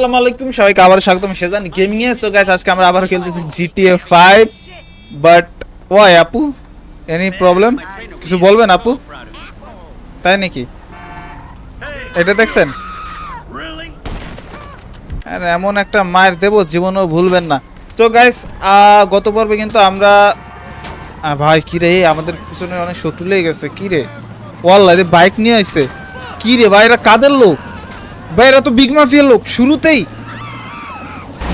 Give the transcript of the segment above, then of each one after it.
আসসালামু আলাইকুম, সবাইকে আবার স্বাগতম গেমিং এ। সো গাইস আজকে আমরা আবার খেলতেছি জিটিএ 5 বাট ওয়াই আপু? এনি প্রবলেম কিছু বলবেন আপু? তাই নাকি? এটা দেখছেন? আর, এমন একটা মায়ের দেব, জীবনও ভুলবেন না। তো গাইস গত পর্বে কিন্তু আমরা ভাই, কি রে, আমাদের পিছনে অনেক শত্রু লেগে গেছে, কি রে? ওয়াল্লাহ বাইক নিয়ে আইছে। কি রে, ভাই, এরা কাদের লোক? ভাই এরা তো বিগ মাফিয়ার লোক, শুরুতেই।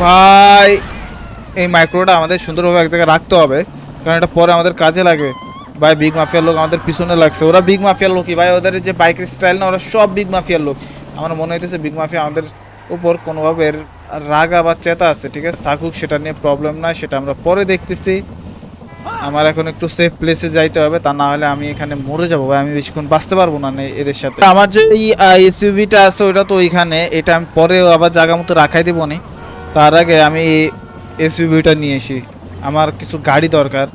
ভাই, এই মাইক্রোটা আমাদের সুন্দরভাবে এক জায়গায় রাখতে হবে, কারণ এটা পরে আমাদের কাজে লাগবে। ভাই বিগ মাফিয়ার লোক আমাদের পিছনে লাগছে। ওরা বিগ মাফিয়ার লোকই, ভাই, ওদের যে বাইকের স্টাইল না, ওরা সব বিগ মাফিয়ার লোক। আমার মনে হইতেছে বিগ মাফিয়া আমাদের উপর কোনোভাবে রাগা বা চেতা আছে, ঠিক আছে? থাকুক, সেটা নিয়ে প্রবলেম নাই, সেটা আমরা পরে দেখতেছি। আমার এখন একটু সেফ প্লেসে যাইতে হবে, তা না হলে আমি এখানে মরে যাব ভাই, আমি বেশিক্ষণ বাঁচতে পারব না এদের সাথে। আমার যে এই এসইউভিটা আছে, ওটা তো ওইখানে, এটা আমি পরে আবার জায়গা মতো রাখাই দেবো নি। তার আগে আমি এসইউভিটা নিয়ে আসি। আমার কিছু গাড়ি দরকার।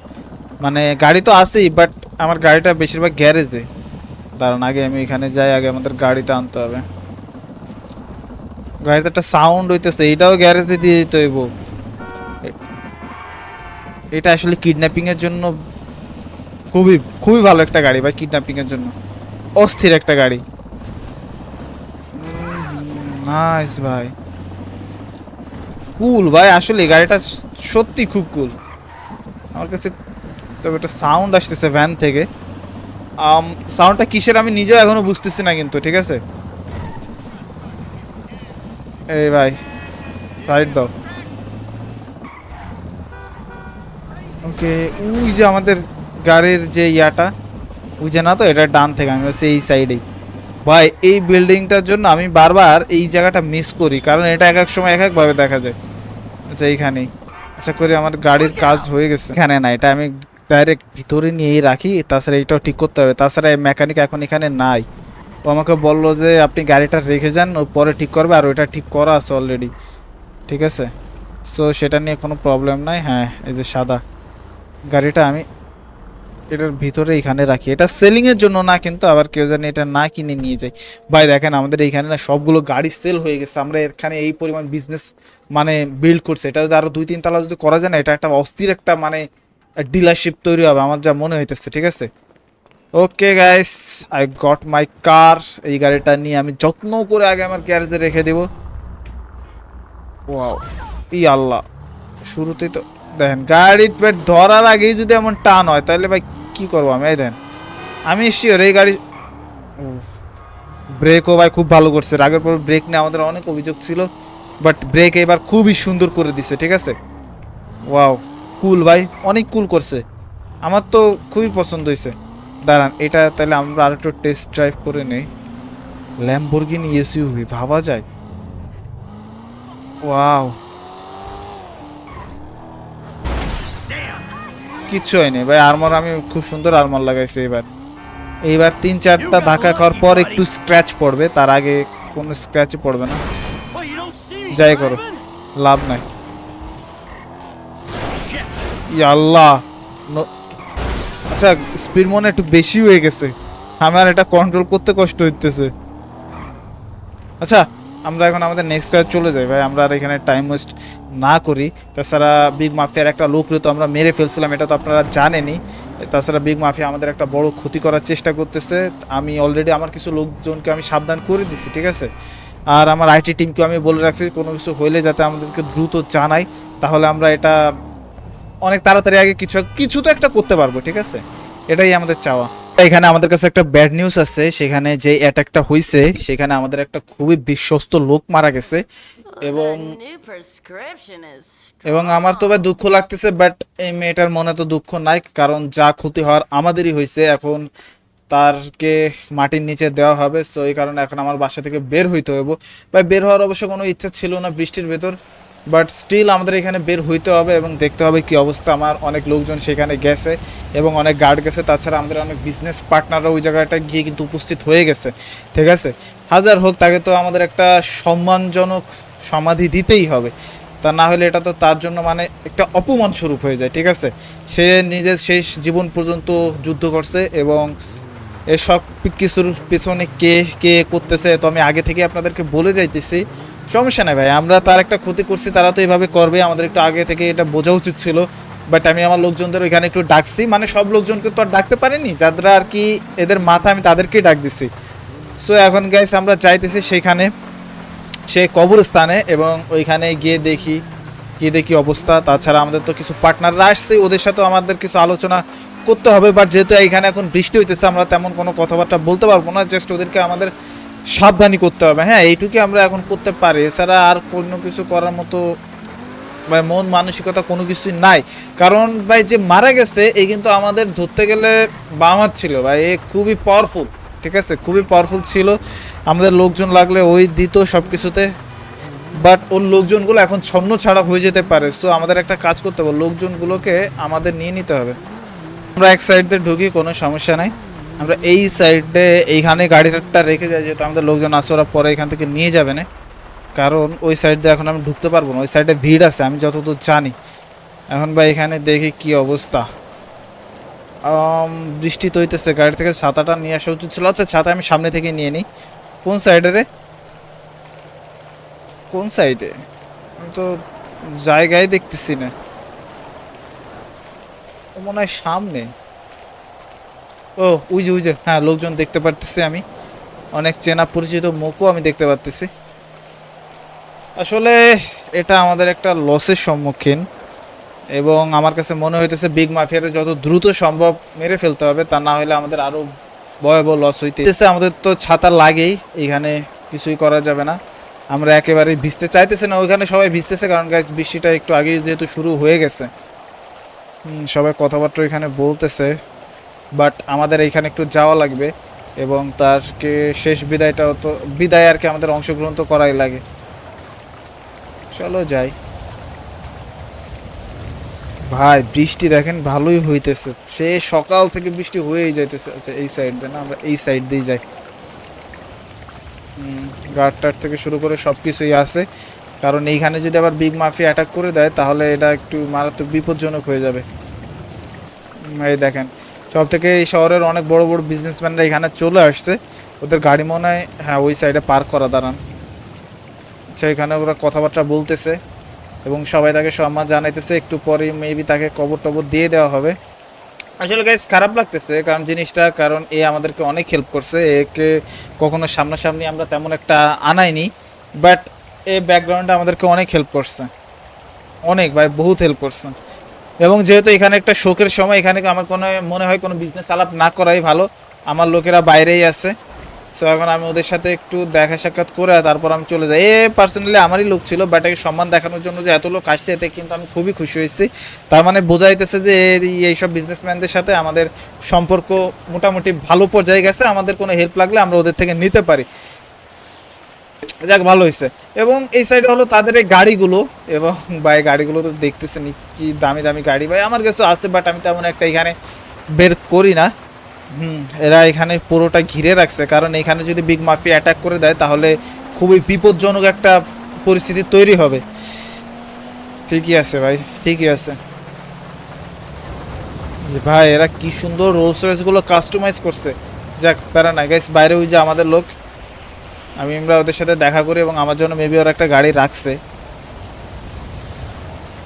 মানে গাড়ি তো আছেই বাট আমার গাড়িটা বেশিরভাগ গ্যারেজে। দাঁড়ান, আগে আমি এখানে যাই, আগে আমাদের গাড়িটা আনতে হবে। গাড়িতে একটা সাউন্ড হইতেছে এটাও গ্যারেজে দিয়ে দিতে হইব। এটা আসলে কিডন্যাপিং এর জন্য খুবই খুবই ভালো একটা গাড়ি ভাই কিডন্যাপিং এর জন্য। অস্থির একটা গাড়ি। নাইস ভাই। কুল ভাই, আসলে গাড়িটা সত্যি খুব কুল আমার কাছে তবে একটা সাউন্ড আসতেছে ভ্যান থেকে। সাউন্ডটা কিসের আমি নিজেও এখনও বুঝতেছি না কিন্তু, ঠিক আছে? এই ভাই সাইড দাও। ওকে, ওই যে আমাদের গাড়ির যে ইয়াটা, ওই যে না তো, এটা ডান থেকে, আমি বলছি এই সাইডেই ভাই, এই বিল্ডিংটার জন্য আমি বারবার এই জায়গাটা মিস করি, কারণ এটা এক এক সময় এক একভাবে দেখা যায়। আচ্ছা এইখানেই। আশা করি আমার গাড়ির কাজ হয়ে গেছে। এখানে না, এটা আমি ডাইরেক্ট ভিতরে নিয়েই রাখি, তাছাড়া এটাও ঠিক করতে হবে। তাছাড়া এই মেকানিক এখন এখানে নাই। ও আমাকে বলল যে, আপনি গাড়িটা রেখে যান, ও পরে ঠিক করবে, আর ওইটা ঠিক করা আছে অলরেডি ঠিক আছে? সো সেটা নিয়ে কোনো প্রবলেম নাই। হ্যাঁ এই যে সাদা। গাড়িটা আমি এটার ভিতরে এখানে রাখি। এটা সেলিং এর জন্য না, কিন্তু আবার কেউ জানি এটা না কিনে নিয়ে যায়। ভাই, দেখেন আমাদের এইখানে না সবগুলো গাড়ি সেল হয়ে গেছে। আমরা এখানে এই পরিমাণ বিজনেস মানে বিল্ড করছে। এটা যদি আরও দুই, তিন তলা যদি করা যায় না, এটা একটা অস্থির একটা মানে ডিলারশিপ তৈরি হবে, আমার যা মনে হইতেছে, ঠিক আছে? Okay guys I got my car এই গাড়িটা নিয়ে আমি যত্ন করে আগে আমার গ্যারেজে রেখে দেব। ওয়াও ই আল্লাহ। শুরুতেই তো দেখেন গাড়ির পেট ধরার আগেই যদি এমন টান হয়, তাহলে ভাই কি করব আমি? এই দেন আমি শিওর এই গাড়ি ব্রেকও ভাই খুব ভালো করছে। আগের পর ব্রেক নিয়ে আমাদের অনেক অভিযোগ ছিল বাট ব্রেক এবার খুবই সুন্দর করে দিছে, ঠিক আছে? ওয়াও কুল ভাই, অনেক কুল করছে। আমার তো খুবই পছন্দ হয়েছে। দাঁড়ান, এটা তাহলে আমরা আর একটু টেস্ট ড্রাইভ করে নেই। ল্যাম্বরগিনি এসইউভি ভাবা যায়? ওয়াও কিচ্ছু হয়নি। ভাই আর্মার আমি খুব সুন্দর আর্মার লাগাইছি এবার। এইবার তিন চারটা ধাক্কা খাওয়ার পর একটু স্ক্র্যাচ পড়বে তার আগে কোনো স্ক্র্যাচ পড়বে না। যাই করো লাভ নাই। আল্লাহ আচ্ছা স্পিড মনে একটু বেশি হয়ে গেছে। আমার এটা কন্ট্রোল করতে কষ্ট হইতেছে। আচ্ছা আমরা এখন আমাদের নেক্সট কাজ চলে যাই ভাই। আমরা আর এখানে টাইম ওয়েস্ট না করি। তাছাড়া বিগ মাফিয়ার একটা লোক তো আমরা মেরে ফেলছিলাম, এটা তো আপনারা জানেনই। তাছাড়া বিগ মাফিয়া আমাদের একটা বড় ক্ষতি করার চেষ্টা করতেছে। আমি অলরেডি আমার কিছু লোকজনকে আমি সাবধান করে দিছি, ঠিক আছে? আর আমার আইটি টিমকে আমি বলে রাখছি, কোনো কিছু হইলে যাতে আমাদেরকে দ্রুত জানাই তাহলে আমরা এটা অনেক তাড়াতাড়ি আগে কিছু কিছু তো একটা করতে পারব, ঠিক আছে? এটাই আমাদের চাওয়া। এখানে আমাদের কাছে একটা ব্যাড নিউজ আছে সেখানে যে অ্যাটাকটা হয়েছে সেখানে আমাদের একটা খুবই বিশ্বস্ত লোক মারা গেছে। এবং এবং আমার তো ভাই দুঃখ লাগতেছে বাট এই মেয়েটার মনে তো দুঃখ নাই কারণ যা ক্ষতি হওয়ার আমাদেরই হয়েছে এখন তারকে মাটির নিচে দেওয়া হবে। সো এই কারণে এখন আমার বাসা থেকে বের হইতে হইব। ভাই বের হওয়ার অবশ্য কোনো ইচ্ছা ছিল না বৃষ্টির ভেতর। বাট স্টিল আমাদের এখানে বের হইতে হবে এবং দেখতে হবে কি অবস্থা। আমার অনেক লোকজন সেখানে গেছে এবং অনেক গার্ড গেছে। তাছাড়া আমাদের অনেক বিজনেস পার্টনাররা ওই জায়গাটা গিয়ে কিন্তু উপস্থিত হয়ে গেছে। ঠিক আছে? হাজার হোক, তাকে তো আমাদের একটা সম্মানজনক সমাধি দিতেই হবে। তা না হলে এটা তো তার জন্য মানে একটা অপমান স্বরূপ হয়ে যায়, ঠিক আছে? সে নিজের শেষ জীবন পর্যন্ত যুদ্ধ করছে এবং এসব কিছুর পিছনে কে কে করতেছে, তো আমি আগে থেকে আপনাদেরকে বলে যাইতেছি। সমস্যা নাই ভাই, আমরা তার একটা ক্ষতি করছি, তারা তো এইভাবে করবে, আমাদের একটু আগে থেকে এটা বোঝা উচিত ছিল বাট আমি আমার লোকজনদের ওইখানে একটু ডাকছি মানে সব লোকজনকে তো আর ডাকতে পারিনি যারা আর কি এদের মাথা আমি তাদেরকেই ডাক দিছি। সো এখন গাইস আমরা চাইতেছি সেখানে, সেই কবরস্থানে এবং ওইখানে গিয়ে দেখি গিয়ে দেখি অবস্থা, তাছাড়া আমাদের তো কিছু পার্টনাররা আসছে, ওদের সাথেও আমাদের কিছু আলোচনা করতে হবে বাট যেহেতু এইখানে এখন বৃষ্টি হইতেছে, আমরা তেমন কোনো কথাবার্তা বলতে পারব না জাস্ট ওদেরকে আমাদের সাবধানী করতে হবে। হ্যাঁ এইটুকু আমরা এখন করতে পারি। এছাড়া আর কোনো কিছু করার মতো ভাই মন মানসিকতা কোনো কিছুই নাই। কারণ ভাই, যে মারা গেছে, এই কিন্তু আমাদের ধরতে গেলে বামার ছিল। ভাই, এ খুবই পাওয়ারফুল ঠিক আছে? খুবই পাওয়ারফুল ছিল। আমাদের লোকজন লাগলে ওই দিত সব কিছুতে বাট ওর লোকজনগুলো এখন ছন্ন ছাড়া হয়ে যেতে পারে। সো আমাদের একটা কাজ করতে হবে। লোকজনগুলোকে আমাদের নিয়ে নিতে হবে। আমরা এক সাইড দিয়ে ঢুকি, কোনো সমস্যা নাই। আমরা এই সাইডে এইখানে গাড়িটা রেখে যাই, যেহেতু আমাদের লোকজন আসে ওরা পরে এখান থেকে নিয়ে যাবে না। কারণ ওই সাইড এখন আমি ঢুকতে পারব না, ওই সাইডে ভিড় আছে, আমি যতদূর জানি। এখন ভাই এখানে দেখি কি অবস্থা। বৃষ্টি তৈতেছে গাড়ি থেকে ছাতাটা নিয়ে আসা উচিত ছিল। আচ্ছা ছাতা আমি সামনে থেকে নিয়ে নিই। কোন সাইডে রে? কোন সাইডে? আমি তো জায়গায় দেখতেছি না। মনে হয় সামনে। ও, ওই যে ওই যে হ্যাঁ লোকজন দেখতে পারতেছি আমি। অনেক চেনা পরিচিত মুখও আমি দেখতে পারতেছি। আসলে এটা আমাদের একটা লসের সম্মুখীন এবং আমার কাছে মনে হইতেছে বিগ মাফিয়ার যত দ্রুত সম্ভব মেরে ফেলতে হবে, তা না হলে আমাদের আরও ভয়াবহ লস হইতেছে আমাদের তো ছাতা লাগেই, এখানে কিছুই করা যাবে না। আমরা একেবারে ভিজতে চাইতেছি না, ওইখানে সবাই ভিজতেছে, কারণ গাছ বৃষ্টিটা একটু আগে যেহেতু শুরু হয়ে গেছে। সবাই কথাবার্তা এখানে বলতেছে। বাট আমাদের এইখানে একটু যাওয়া লাগবে এবং তারকে শেষ বিদায়টাও তো, বিদায় আর কি আমাদের অংশগ্রহণ তো করাই লাগে। চলো যাই। ভাই, বৃষ্টি দেখেন ভালোই হইতেছে। সে সকাল থেকে বৃষ্টি হয়েই যাইতেছে। আচ্ছা এই সাইড দিয়ে না, আমরা এই সাইড দিয়ে যাই। গার্ড টার থেকে শুরু করে সব কিছুই আছে। কারণ এইখানে যদি আবার বিগ মাফি অ্যাটাক করে দেয়, তাহলে এটা একটু মারাত্মক বিপজ্জনক হয়ে যাবে। এই দেখেন। সব থেকে এই শহরের অনেক বড় বড় বিজনেসম্যানরা এখানে চলে আসছে। ওদের গাড়ি মনে হয় হ্যাঁ ওই সাইডে পার্ক করা, দাঁড়ান। আচ্ছা এখানে ওরা কথাবার্তা বলতেছে এবং সবাই তাকে সম্মান জানাইতেছে। একটু পরে মেবি তাকে কবর টবর দিয়ে দেওয়া হবে। আসলে গাইস খারাপ লাগতেছে কারণ জিনিসটা, কারণ এ আমাদেরকে অনেক হেল্প করছে। একে কখনো সামনাসামনি আমরা তেমন একটা আনাইনি বাট এ ব্যাকগ্রাউন্ডে আমাদেরকে অনেক হেল্প করছে। অনেক, ভাই, বহুত হেল্প করছে। এবং যেহেতু এখানে একটা শোকের সময়, এখানে আমার কোনো, মনে হয় কোনো বিজনেস আলাপ না করাই ভালো। আমার লোকেরা বাইরেই আছে। সো এখন আমি ওদের সাথে একটু দেখা সাক্ষাৎ করে তারপর আমি চলে যাই। এ পার্সোনালি আমারই লোক ছিল বাট একে সম্মান দেখানোর জন্য যে এত লোক আসছে, এতে কিন্তু আমি খুবই খুশি হয়েছি। তার মানে বোঝাইতেছে যে এই- এইসব বিজনেসম্যানদের সাথে আমাদের সম্পর্ক মোটামুটি ভালো পর্যায়ে গেছে। আমাদের কোনো হেল্প লাগলে আমরা ওদের থেকে নিতে পারি। যাক, ভালো হয়েছে এবং এই সাইডে হলো তাদের এই গাড়িগুলো, এবং ভাই, গাড়িগুলো তো দেখতেছেন কি দামি দামি গাড়ি। ভাই, আমার কাছে আছে বাট আমি তেমন একটা এখানে বের করি না। হুম, এরা এখানে পুরোটা ঘিরে রাখছে। কারণ এখানে যদি বিগ মাফি অ্যাটাক করে দেয়, তাহলে খুবই বিপজ্জনক একটা পরিস্থিতি তৈরি হবে। ঠিকই আছে, ভাই, ঠিকই আছে। ভাই, এরা কি সুন্দর রোলস রয়েসগুলো কাস্টমাইজ করছে। যাক প্যারা না গাইস বাইরে ওই যে আমাদের লোক। আমি আমরা ওদের সাথে দেখা করি এবং আমার জন্য মেবি ওরা একটা গাড়ি রাখছে।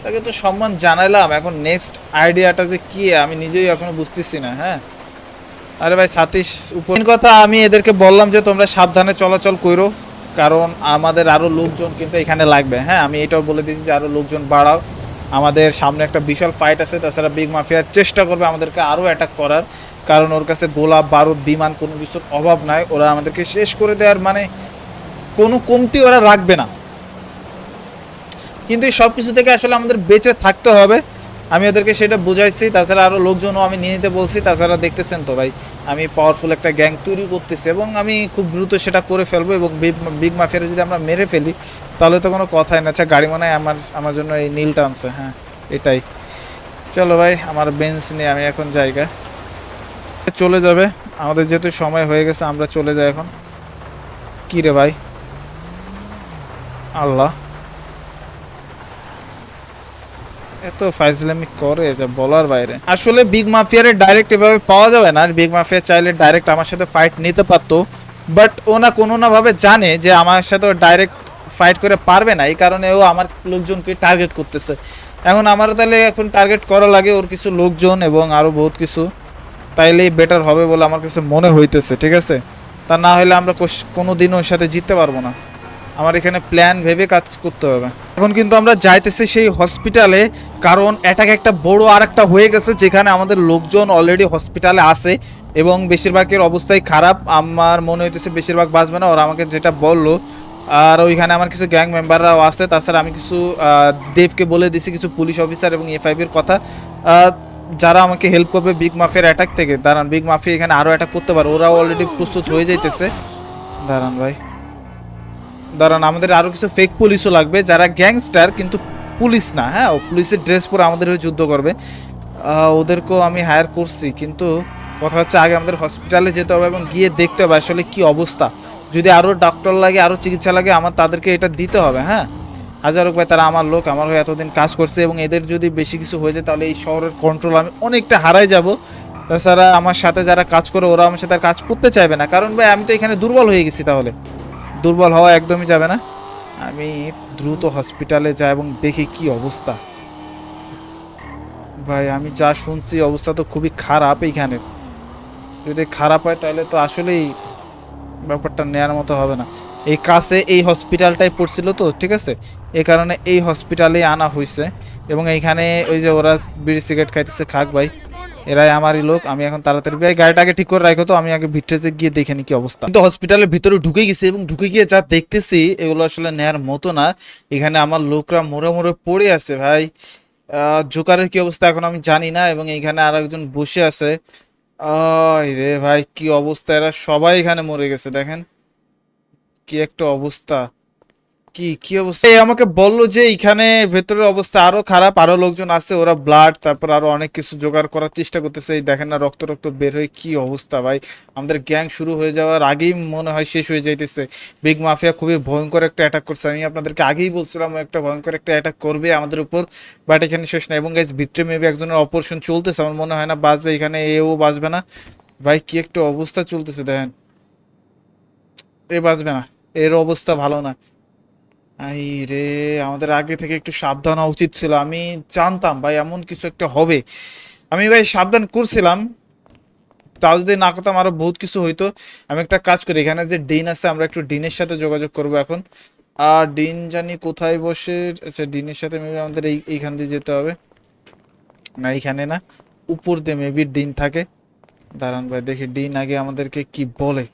তাকে তো সম্মান জানাইলাম এখন নেক্সট আইডিয়াটা যে কি, আমি নিজেই এখনও বুঝতেছি না হ্যাঁ? আরে ভাই, সাতীশ, উপর কথা, আমি এদেরকে বললাম যে তোমরা সাবধানে চলাচল করো, কারণ আমাদের আরও লোকজন কিন্তু এখানে লাগবে হ্যাঁ? আমি এটাও বলে দিচ্ছি যে আরও লোকজন বাড়াও। আমাদের সামনে একটা বিশাল ফাইট আছে, তাছাড়া বিগ মাফিয়ার চেষ্টা করবে আমাদেরকে আরও অ্যাটাক করার। কারণ ওর কাছে গোলা বারুদ, বিমান কোনো কিছুর অভাব নাই। ওরা আমাদেরকে শেষ করে দেওয়ার মানে কোনো কমতি ওরা রাখবে না। কিন্তু এই সব কিছু থেকে আসলে আমাদের বেঁচে থাকতে হবে। আমি ওদেরকে সেটা বুঝাইছি, তাছাড়া আরও লোকজনও আমি নিয়ে নিতে বলছি, তাছাড়া দেখতেছেন তো ভাই, আমি পাওয়ারফুল একটা গ্যাং তৈরি করতেছি এবং আমি খুব দ্রুত সেটা করে ফেলব এবং বিগ মাফিয়ারে যদি আমরা মেরে ফেলি, তাহলে তো কোনো কথাই না। আচ্ছা গাড়ি মনে আমার আমার জন্য এই নীলটা আনছে হ্যাঁ এটাই। চলো ভাই, আমার বেঞ্চ নিয়ে আমি এখন জায়গা চলে যাবে। আমাদের যেহেতু সময় হয়ে গেছে, আমরা চলে যাই এখন। কি রে ভাই? আল্লাহ। এত ফাইজলামি করে যা বলার বাইরে। আসলে বিগ মাফিয়ারে ডাইরেক্ট এভাবে পাওয়া যাবে না। আর বিগ মাফিয়া চাইলে ডাইরেক্ট আমার সাথে ফাইট নিতে পারতো। বাট ও না কোনো না ভাবে জানে যে আমার সাথে ডাইরেক্ট ফাইট করে পারবে না। এই কারণে ও আমার লোকজনকে টার্গেট করতেছে। এখন আমারও তাহলে এখন টার্গেট করা লাগে। ওর কিছু লোকজন এবং আরও বহুত কিছু। তাইলেই বেটার হবে বলে আমার কাছে মনে হইতেছে, ঠিক আছে? তা না হলে আমরা কোনো দিনও ওর সাথে জিততে পারব না। আমার এখানে প্ল্যান ভেবে কাজ করতে হবে। এখন কিন্তু আমরা যাইতেছি সেই হসপিটালে কারণ অ্যাটাক একটা বড় আর একটা হয়ে গেছে, যেখানে আমাদের লোকজন অলরেডি হসপিটালে আছে এবং বেশিরভাগের অবস্থাই খারাপ। আমার মনে হইতেছে বেশিরভাগ বাঁচবে না, ওরা আমাকে যেটা বলল। আর ওইখানে আমার কিছু গ্যাং মেম্বাররাও আছে, তাছাড়া আমি কিছু দেবকে বলে দিছি, কিছু পুলিশ অফিসার এবং এফআইবির কথা। যারা আমাকে হেল্প করবে বিগ মাফিয়ার অ্যাটাক থেকে, দাঁড়ান বিগ মাফিয়া এখানে আরও অ্যাটাক করতে পারে। ওরাও অলরেডি প্রস্তুত হয়ে যাইতেছে। দাঁড়ান ভাই। দাঁড়ান, আমাদের আরও কিছু ফেক পুলিশও লাগবে, যারা গ্যাংস্টার কিন্তু পুলিশ না হ্যাঁ? পুলিশের ড্রেস পরে আমাদের হয়ে যুদ্ধ করবে। ওদেরকেও আমি হায়ার করছি, কিন্তু কথা হচ্ছে আগে আমাদের হসপিটালে যেতে হবে এবং গিয়ে দেখতে হবে আসলে কি অবস্থা। যদি আরও ডক্টর লাগে আরও চিকিৎসা লাগে, আমার তাদেরকে এটা দিতে হবে হ্যাঁ? হাজার হোক ভাই, তারা আমার লোক, আমার হয়ে এতদিন কাজ করছে এবং এদের যদি বেশি কিছু হয়ে যায় তাহলে এই শহরের কন্ট্রোল আমি অনেকটা হারাই যাব। তাছাড়া আমার সাথে যারা কাজ করে ওরা আমার সাথে আর কাজ করতে চাইবে না। কারণ ভাই, আমি তো এখানে দুর্বল হয়ে গেছি তাহলে। দুর্বল হওয়া একদমই যাবে না। আমি দ্রুত হসপিটালে যাই এবং দেখি কি অবস্থা। ভাই, আমি যা শুনছি, অবস্থা তো খুবই খারাপ এইখানের। যদি খারাপ হয় তাহলে তো আসলেই ব্যাপারটা নেওয়ার মতো হবে না। এই কাছে এই হসপিটালটাই পড়ছিল তো, ঠিক আছে? এই কারণে এই হসপিটালে আনা হয়েছে এবং এইখানে ওই যে ওরা বিড়ি সিগারেট খাইতেছে, খাক ভাই। এরাই আমারই লোক, আমি এখন তাড়াতাড়ি ভাই গাড়িটাকে ঠিক করে রাখো তো, আমি আগে ভিতরে গিয়ে দেখে নি কি অবস্থা। কিন্তু হসপিটালের ভিতরে ঢুকে গেছি এবং ঢুকে গিয়ে যা দেখতেছি, এগুলো আসলে নেয়ার মতো না। এখানে আমার লোকরা মোড়ে মোড়ে পড়ে আছে ভাই। জোকারের কি অবস্থা এখন আমি জানি না এবং এইখানে আর একজন বসে আছে। রে ভাই, কি অবস্থা, এরা সবাই এখানে মরে গেছে, দেখেন। কি একটা অবস্থা? কি কি অবস্থা? এই আমাকে বলল যে এখানে ভেতরের অবস্থা আরও খারাপ, আরও লোকজন আছে, ওরা ব্লাড তারপর আরও অনেক কিছু জোগাড় করার চেষ্টা করতেছে। দেখেন না, রক্ত রক্ত বের হয়ে কি অবস্থা ভাই। আমাদের গ্যাং শুরু হয়ে যাওয়ার আগেই মনে হয় শেষ হয়ে যাইতেছে। বিগ মাফিয়া খুবই ভয়ঙ্কর একটা অ্যাটাক করছে। আমি আপনাদেরকে আগেই বলছিলাম একটা ভয়ঙ্কর একটা অ্যাটাক করবে আমাদের উপর বাট এখানে শেষ না এবং গাইজ ভিতরে মেবি একজনের অপারেশন চলতেছে, আমার মনে হয় না বাঁচবে। এখানে এও বাঁচবে না। ভাই, কি একটা অবস্থা চলতেছে, দেখেন। এ বাঁচবে না। এর অবস্থা ভালো না। আই রে, আমাদের আগে থেকে একটু সাবধান হওয়া উচিত ছিল। আমি জানতাম ভাই এমন কিছু একটা হবে। আমি ভাই সাবধান করছিলাম। তা যদি না করতাম আরও বহুত কিছু হইতো। আমি একটা কাজ করি, এখানে যে ডিন আছে, আমরা একটু ডিনের সাথে যোগাযোগ করব এখন। আর ডিন জানি কোথায় বসে? আচ্ছা ডিনের সাথে মেবি আমাদের এই, এইখান দিয়ে যেতে হবে। না, এইখানে না। উপর দিয়ে মেবি ডিন থাকে। দাঁড়ান ভাই, দেখি ডিন আগে আমাদেরকে কি বলে।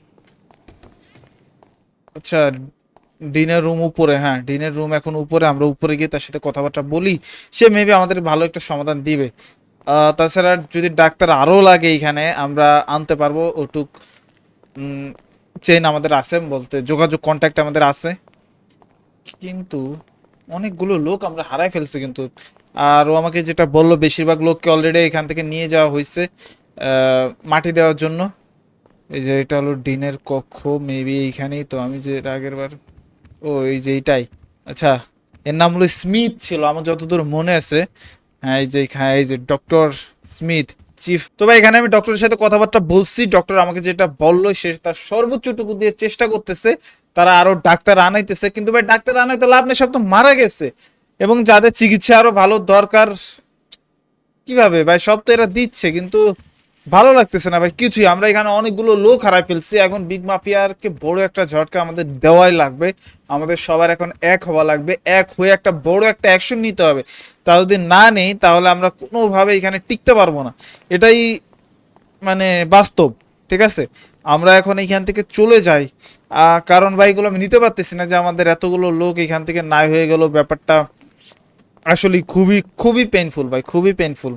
আচ্ছা ডিনের রুম উপরে হ্যাঁ ডিনের রুম এখন উপরে, আমরা উপরে গিয়ে তার সাথে কথাবার্তা বলি, সে মেবি আমাদের ভালো একটা সমাধান দিবে। তাছাড়া যদি ডাক্তার আরও লাগে এখানে আমরা আনতে পারব, ওটুক চেন আমাদের আছে বলতে, যোগাযোগ কন্ট্যাক্ট আমাদের আছে। কিন্তু অনেকগুলো লোক আমরা হারাই ফেলছি কিন্তু। আর ও আমাকে যেটা বলল, বেশিরভাগ লোককে অলরেডি এখান থেকে নিয়ে যাওয়া হয়েছে মাটি দেওয়ার জন্য। এই যে এটা হলো ডিনের কক্ষ মেবি এইখানেই তো। আমি যে আগের বার ও, এই যে এইটাই। আচ্ছা এর নাম হলো স্মিথ ছিল, আমার যতদূর মনে আছে। হ্যাঁ এই যে এখানে এই যে ডক্টর স্মিথ, চিফ। তো ভাই, এখানে আমি ডক্টরের সাথে কথাবার্তা বলছি। ডক্টর আমাকে যেটা বলল, সে তার সর্বোচ্চটুকু দিয়ে চেষ্টা করতেছে। তারা আরও ডাক্তার আনাইতেছে, কিন্তু ভাই, ডাক্তার আনাইতে লাভ নেই, সব তো মারা গেছে। এবং যাদের চিকিৎসা আরও ভালো দরকার, কীভাবে? ভাই, সব তো এরা দিচ্ছে, কিন্তু ভালো লাগতেছে না ভাই, কিছুই। আমরা এখানে অনেকগুলো লোক হারাই ফেলছি। এখন বিগ মাফিয়ারকে বড় একটা ঝটকা আমাদের দেওয়াই লাগবে। আমাদের সবার এখন এক হওয়া লাগবে। এক হয়ে একটা বড় একটা অ্যাকশন নিতে হবে। তা যদি না নেই, তাহলে আমরা কোনোভাবে এখানে টিকতে পারব না। এটাই মানে বাস্তব, ঠিক আছে? আমরা এখন এইখান থেকে চলে যাই। কারণ ভাই, এগুলো আমি নিতে পারতেছি না যে আমাদের এতগুলো লোক এখান থেকে নাই হয়ে গেল। ব্যাপারটা আসলে খুবই খুবই পেইনফুল ভাই, খুবই পেইনফুল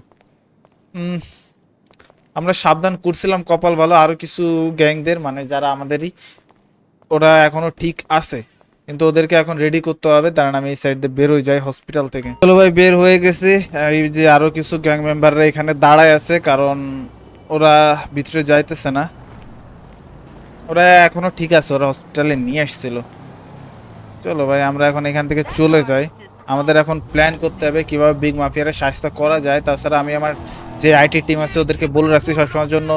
আমরা সাবধান করছিলাম কপাল ভালো, আরও কিছু গ্যাংদের মানে যারা আমাদেরই, ওরা এখনও ঠিক আছে। কিন্তু ওদেরকে এখন রেডি করতে হবে। দাঁড়ান, আমি এই সাইড দিয়ে বের হয়ে যাই হসপিটাল থেকে। চলো ভাই, বের হয়ে গেছে। এই যে আরও কিছু গ্যাং মেম্বাররা এখানে দাঁড়ায় আছে, কারণ ওরা ভিতরে যাইতেছে না। ওরা এখনও ঠিক আছে, ওরা হসপিটালে নিয়ে আসছিল। চলো ভাই, আমরা এখন এখান থেকে চলে যাই। আমাদের এখন প্ল্যান করতে হবে কীভাবে বিগ মাফিয়ারে শাস্তা করা যায়। তাছাড়া আমি আমার যে আইটি টিম আছে, ওদেরকে বলে রাখছি সবসময়ের জন্য,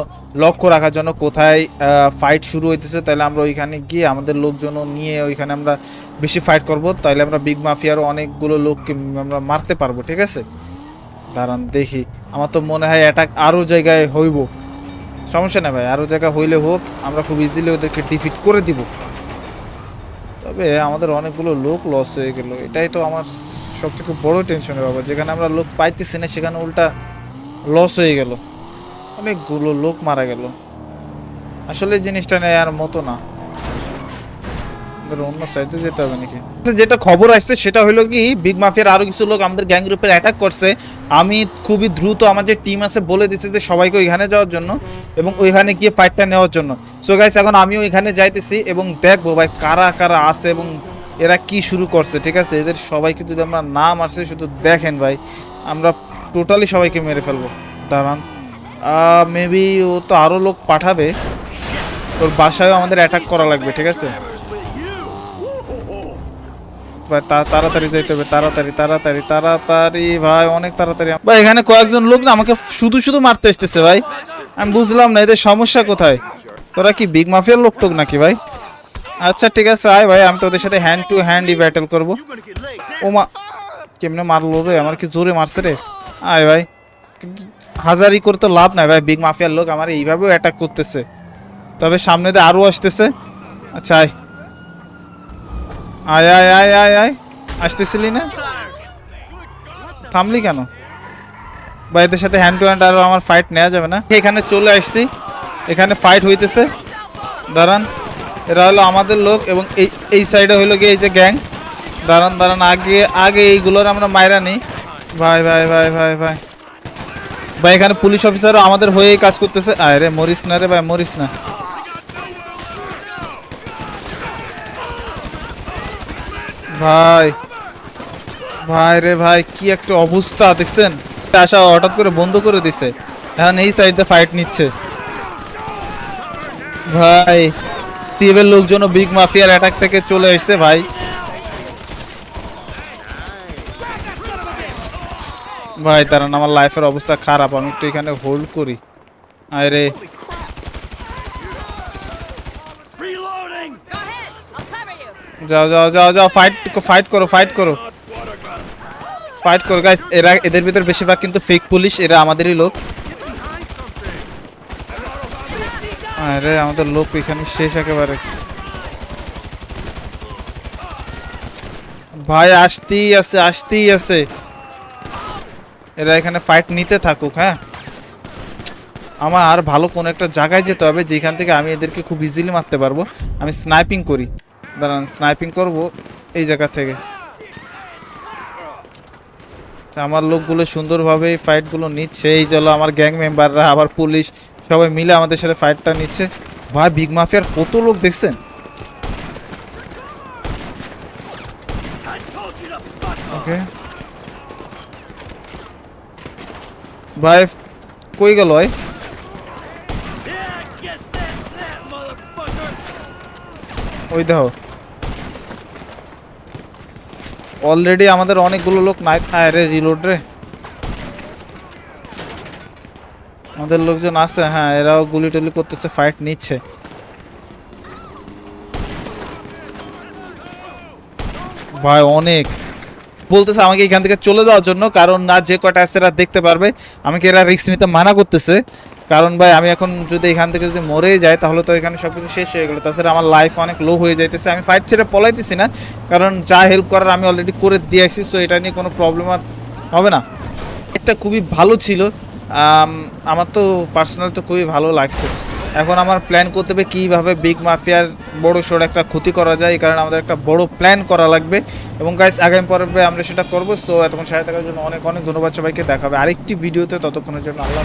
লক্ষ্য রাখার জন্য কোথায় ফাইট শুরু হইতেছে, তাহলে আমরা ওইখানে গিয়ে আমাদের লোকজন নিয়ে ওইখানে আমরা বেশি ফাইট করব। তাহলে আমরা বিগ মাফিয়ারও অনেকগুলো লোককে আমরা মারতে পারব, ঠিক আছে? দাঁড়ান, দেখি। আমার তো মনে হয় অ্যাটাক আরও জায়গায় হইব। সমস্যা না ভাই আরও জায়গা হইলে হোক, আমরা খুব ইজিলি ওদেরকে ডিফিট করে দিব। তবে আমাদের অনেকগুলো লোক লস হয়ে গেল। এটাই তো আমার সবথেকে বড় টেনশনের বাবা যেখানে আমরা লোক পাইতেছি না, সেখানে উল্টা লস হয়ে গেল। অনেকগুলো লোক মারা গেল। আসলে জিনিসটা নেয়ার মতো না। অন্য সাইডে যেতে হবে নাকি? আচ্ছা, যেটা খবর আসছে সেটা হলো কি বিগ মাফিয়ার আরও কিছু লোক আমাদের গ্যাং গ্রুপের অ্যাটাক করছে। আমি খুবই দ্রুত আমার যে টিম আছে বলে দিচ্ছে যে সবাইকে ওইখানে যাওয়ার জন্য এবং ওইখানে গিয়ে ফাইটটা নেওয়ার জন্য। সো গাইস এখন আমি ওইখানে যাইতেছি এবং দেখব ভাই কারা কারা আছে এবং এরা কি শুরু করছে ঠিক আছে? এদের সবাইকে যদি আমরা না মারছে শুধু দেখেন ভাই আমরা টোটালি সবাইকে মেরে ফেলব। দাঁড়ান। মেবি ও তো আরও লোক পাঠাবে। ওর বাসায়ও আমাদের অ্যাটাক করা লাগবে ঠিক আছে? তাড়াতাড়ি যাইতে হবে, তাড়াতাড়ি তাড়াতাড়ি তাড়াতাড়ি, ভাই, অনেক তাড়াতাড়ি ভাই, এখানে কয়েকজন লোক না আমাকে শুধু শুধু মারতে আসতেছে, ভাই। আমি বুঝলাম না, এদের সমস্যা কোথায়? তোরা কি বিগ মাফিয়ার লোক টোক নাকি, ভাই? আচ্ছা ঠিক আছে, আয় ভাই, আমি তোদের সাথে হ্যান্ড টু হ্যান্ড ই ব্যাটেল করব। ও মা, কেমনে মারলো রে, আমার কি জোরে মারছে রে? আয় ভাই, হাজারি করে তো লাভ নাই ভাই বিগ মাফিয়ার লোক আমার এইভাবেও অ্যাটাক করতেছে। তবে সামনে দিয়ে আরও আসতেছে। আচ্ছা আয়। আয় আয় আয় আয় আয়। আসতেছিলি না? থামলি কেন? বা এদের সাথে হ্যান্ড টু হ্যান্ড আরও আমার ফাইট নেওয়া যাবে না। এখানে চলে আসছি। এখানে ফাইট হইতেছে। দাঁড়ান। এরা হলো আমাদের লোক এবং এই এই সাইডে হইল গিয়ে এই যে গ্যাং দাঁড়ান দাঁড়ান। আগে আগে এইগুলোর আমরা মাইরা নিই। ভাই ভাই ভাই ভাই ভাই। ভাই, এখানে পুলিশ অফিসারও আমাদের হয়েই কাজ করতেছে। আয় রে মরিস না রে ভাই, মরিস না। ভাই। ভাই রে ভাই, কি একটা অবস্থা, দেখছেন? আসা হঠাৎ করে বন্ধ করে দিছে। এখন এই সাইডে ফাইট নিচ্ছে। ভাই স্টিভের লোকজন বিগ মাফিয়ার অ্যাটাক থেকে চলে এসেছে, ভাই। ভাই তারা আমার লাইফের অবস্থা খারাপ, আমি একটু এখানে হোল্ড করি। আয় যাও যাও যাও যাও ফাইট ফাইট করো ফাইট করো। ফাইট করো গাইস এরা এদের ভিতর বেশিরভাগ কিন্তু ফেক পুলিশ এরা আমাদেরই লোক। আরে, আমাদের লোক এখানে শেষ একেবারে। ভাই, আসতেই আছে আসতেই আছে। এরা এখানে ফাইট নিতে থাকুক হ্যাঁ? আমার আর ভালো কোনো একটা জায়গায় যেতে হবে যেখান থেকে আমি এদেরকে খুব ইজিলি মারতে পারব। আমি স্নাইপিং করি। দাঁড়ান স্নাইপিং করব এই জায়গা থেকে আমার লোকগুলো সুন্দরভাবে এই ফাইটগুলো নিচ্ছে, এই চলো আমার গ্যাং মেম্বাররা আবার পুলিশ, সবাই মিলে আমাদের সাথে ফাইটটা নিচ্ছে ভাই বিগ মাফিয়ার কত লোক দেখছেন! ওকে ভাই, কই গেল ভাই! ওই দেখো অলরেডি আমাদের অনেকগুলো লোক নাই রে রিলোড রে। আমাদের লোকজন আসছে হ্যাঁ এরাও গুলি টুলি করতেছে ফাইট নিচ্ছে। ভাই, অনেক। বলতেছে আমাকে এখান থেকে চলে যাওয়ার জন্য, কারণ না যে কটা আসছে এরা দেখতে পারবে, আমাকে এরা রিস্ক নিতে মানা করতেছে। কারণ ভাই, আমি এখন যদি এখান থেকে যদি মরেই যাই, তাহলে তো এখানে সব কিছু শেষ হয়ে গেলো। তাছাড়া আমার লাইফ অনেক লো হয়ে যাইতেছে। আমি ফাইট ছেড়ে পলাইতেছি না, কারণ যা হেল্প করার আমি অলরেডি করে দিয়ে আসছি সো এটা নিয়ে কোনো প্রবলেম আর হবে না। এটা খুবই ভালো ছিল। আমার তো পার্সোনাল তো খুবই ভালো লাগছে। এখন আমার প্ল্যান করতে হবে কীভাবে বিগ মাফিয়ার বড় সড়ো একটা ক্ষতি করা যায়, এই কারণে আমাদের একটা বড় প্ল্যান করা লাগবে। এবং গাইস আগামী পর্বে আমরা সেটা করব। সো এতক্ষণ সাথে থাকার জন্য অনেক অনেক ধন্যবাদ সবাইকে। দেখাবে আরেকটি ভিডিওতে ততক্ষণের জন্য আল্লাহ